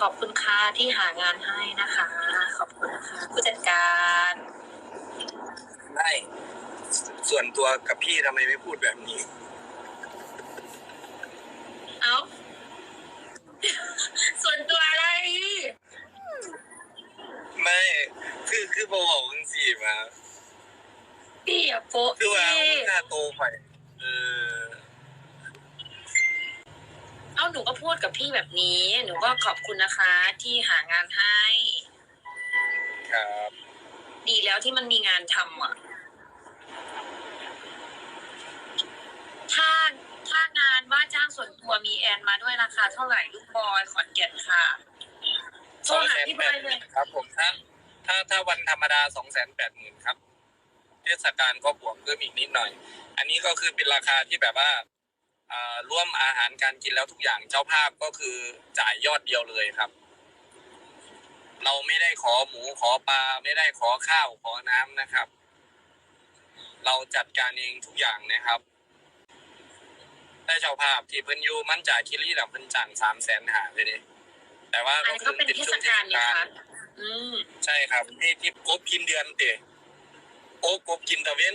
ขอบคุณค่ะที่หางานให้นะคะ ขอบคุณนะคะผู้จัดการไม่ส่วนตัวกับพี่ทำไมไม่พูดแบบนี้ เอ้าส่วนตัวอะไร ไม่คือคือพอบอกจังสี่มาพี่อะโป๊ะคือว่าพี่หน้าโตไปเออเอ้า หนูก็พูดกับพี่แบบนี้ หนูก็ขอบคุณนะคะที่หางานให้ ครับดีแล้วที่มันมีงานทำอะ ถ้าถ้างานว่าจ้างส่วนตัวมีแอนมาด้วยราคาเท่าไหร่ลูกบอยขอนแก่นค่ะโทรหาพี่บอยเลย ครับผมถ้าถ้าถ้าวันธรรมดาสองแสนแปดหมื่นครับ เทศกาลก็บวกเพิ่มอีกนิดหน่อย อันนี้ก็คือเป็นราคาที่แบบว่าอ่า ร่วมอาหารการกินแล้วทุกอย่างเจ้าภาพก็คือจ่ายยอดเดียวเลยครับ เราไม่ได้ขอหมูขอปลาไม่ได้ขอข้าวขอน้ำนะครับ เราจัดการเองทุกอย่างนะครับได้เจ้าภาพที่เพิ่นอยู่มั่นจ่ายคิรี่แบบเพิ่นจ่างสามแสนหาเลยเด้แต่ว่าอันนี้ก็เป็นเทศกาลนี่คะอืมใช่ครับที่ที่กบกินเดือนเตะโอ้กบกินตะเว้น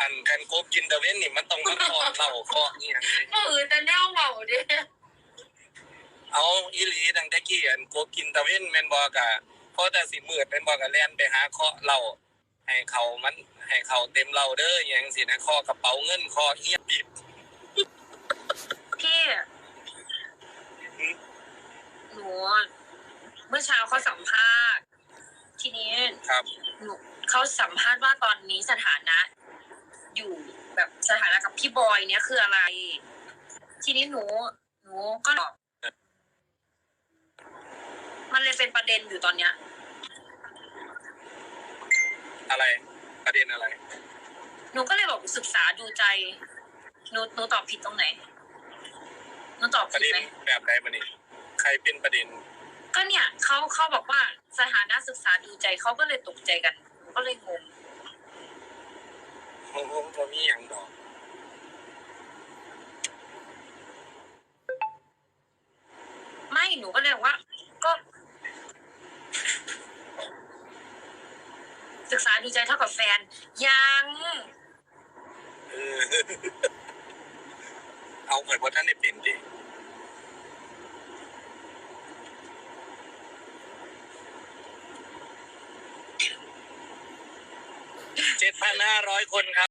อันกันกบกินตะเว้นนี่มันต้องมาคอเหล่าคอนี่อย่างนี้เออแต่แนวเบาเด้เอาอีหลีตั้งแต่กี้อันกบกินตะเว้นแม่นบอกะพอแต่สิมืดเป็นบอกะแล่นไปหาเคาะเหล่าให้เขามันให้เขาเต็มเหล่าเด้ออย่างสินะคอกระเป๋าเงินคอเฮียปิดพี่หนูเมื่อเช้าเขาสัมภาษณ์ ทีนี้ครับหนูเขาสัมภาษณ์ว่าตอนนี้สถานะ อยู่แบบสถานะกับ พี่บอยเนี่ยคืออะไร ทีนี้หนู หนูก็ตอบมันเลยเป็นประเด็นอยู่ตอนเนี้ย อะไร ประเด็นอะไร หนูก็เลยบอกศึกษาดูใจ หนูหนูตอบผิดตรงไหน หนูตอบประผิดเด็นไหม แบบไหนประเด็นใครเป็นประเด็น ก็เนี่ยเขาเขาบอกว่าสถานะศึกษาดูใจเขาก็เลยตกใจกันหนูก็เลยงง โอ้โหผมมีอย่างดอก ไม่ หนูก็เลยบอกว่า ก็ ศึกษาดูใจเท่ากับแฟน ยังเออเอาเหมือนว่าท่านได้เป็นดิเจ็ดพันห้าร้อยคนครับ